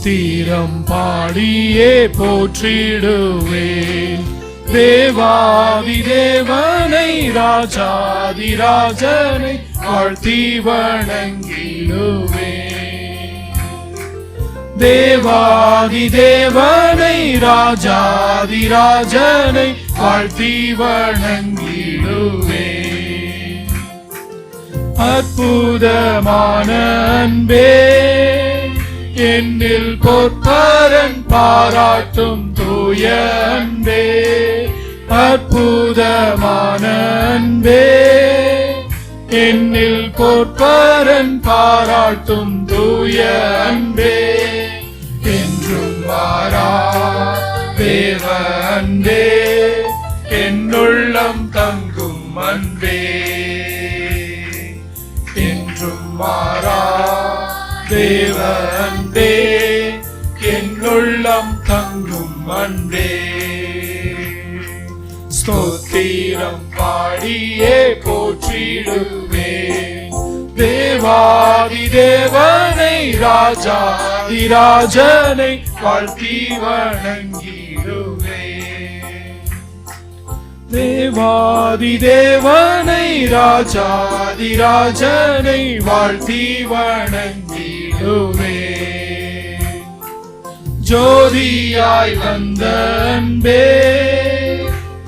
ஸ்தோத்திரம் பாடியே போற்றிடுவேன். தேவாதி தேவனை ராஜாதி ராஜனை வாழ்த்தி வணங்கிடுவேன். தேவாதி தேவனை ராஜாதி ராஜனை வாழ்த்தி வணங்கிடுவேன். அற்புதமான அன்பே என்னில் பொற்பரன் பாராட்டும் தூய அன்பே அற்புதமான அன்பே. என்னில் பொற்பரன் பாராட்டும் தூய அன்பே என்றும் மாறா தேவ அன்பே. அன்பே என்னுள்ளம் தங்கும் அன்பே. ஸ்தோத்திரம் பாடியே போற்றிடுவே. தேவாதி தேவனை ராஜாதி ராஜனை வாழ்த்தி வணங்கிடுவே. தேவாதி தேவனை ராஜாதி ராஜனை வாழ்த்தி வணங்கி வணங்கிடுவே ஜோதியாய் வந்த அன்பே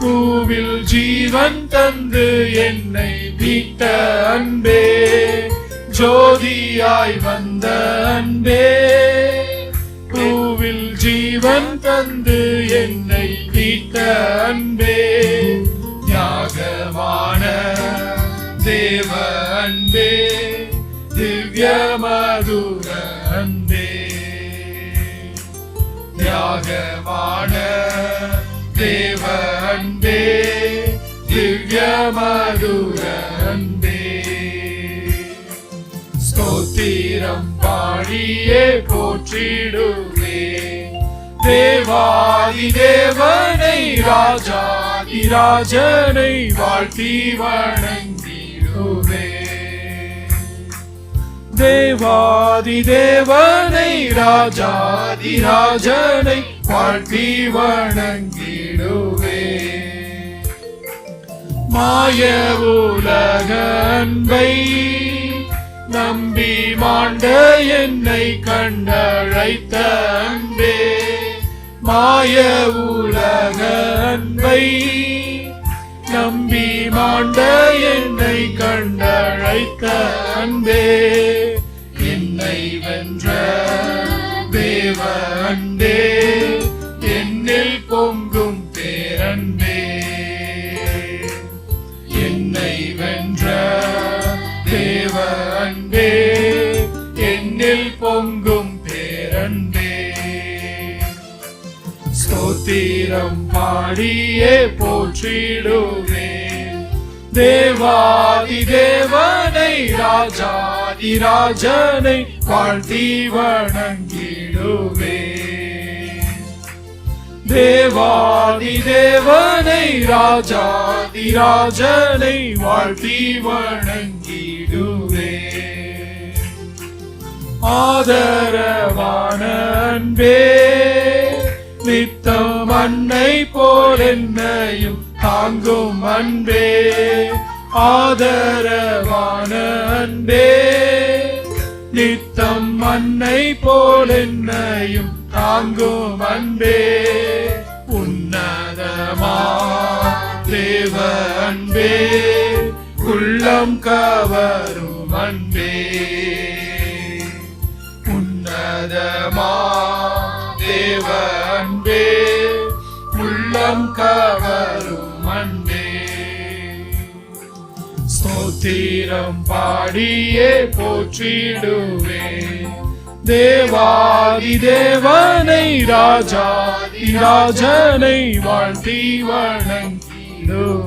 பூவில் ஜீவன் தந்து என்னை மீட்ட அன்பே. ஜோதியாய் வந்த அன்பே பூவில் ஜீவன் தந்து என்னை மீட்ட அன்பே. தியாகமான தேவ அன்பே திவ்ய மதுர. தியாகமான தேவ அன்பே திவ்ய மதுர அன்பே. ஸ்தோத்திரம் பாடியே போற்றிடுவே. தேவாதி தேவனை ராஜாதி ராஜனை வாழ்த்தி வணை தேவாதி தேவனை ராஜாதி ராஜனை வாழ்த்தி வணங்கிடுவே. மாய உலக அன்பை நம்பி மாண்ட என்னை கண்டழைத்த அன்பே. மாய உலக அன்பை நம்பி மாண்ட என்னை கண்டழைத்த அன்பே. என்ற தேவ அன்பே என்னில் பொங்கும் பேரன்பே. என்னை வென்ற தேவ அன்பே என்னில் பொங்கும் பேரன்பே. ஸ்தோத்திரம் பாடியே போற்றிடுவே தேவாதி தேவன் ராஜாதி ராஜனை வாழ்த்தி வணங்கிடுவே தேவாதி தேவனை ராஜாதி ராஜனை வாழ்த்தி வணங்கிடுவே ஆதரவான அன்பே நித்தம் அன்னை போல் என்னையும் தாங்கும் அன்பே. ஆதரவான அன்பே நித்தம் மண்ணை போல் என்னையும் தாங்கும் அன்பே. உன்னதமா தேவ அன்பே. உள்ளம் கவரும் அன்பே. உன்னதமா தேவ அன்பே. உள்ளம் கவரும் ஸ்தோத்திரம் பாடியே போற்றிடுவேன் தேவாதி தேவனை ராஜாதி ராஜனை வாழ்த்தி வணங்கிடுவேன்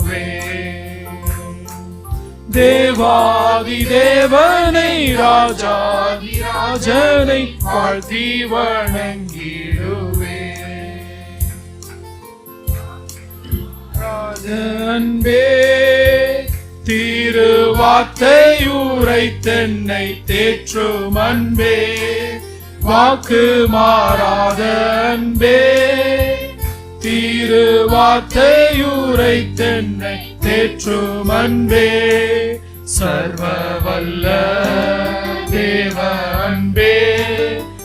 தேவாதி தேவனை ராஜாதி ராஜனை வாழ்த்தி வணங்கிடுவே ராஜன்பே திருவார்த்தை உரைத்தென்னை தேற்றும் அன்பே. வாக்கு மாறாத அன்பே. திருவார்த்தையுரை தென்னை தேற்றும் அன்பே. சர்வ வல்ல தேவ அன்பே.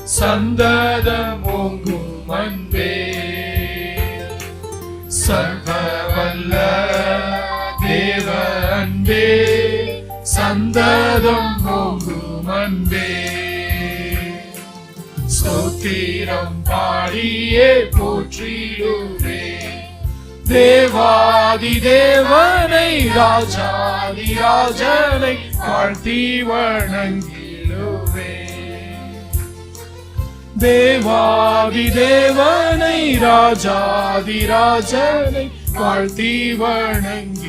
சந்ததம் ஓங்கும் அன்பே. சர்வ வல்ல தேவ அன்பே சந்ததம் போகும் அன்பே ஸ்தோத்திரம் பாடியே போற்றிடுவே. தேவாதி தேவனை ராஜாதி ராஜனை வாழ்த்தி வணங்கிடுவே. தேவாதி தேவனை ராஜாதி ராஜனை வாழ்த்தி வணங்கி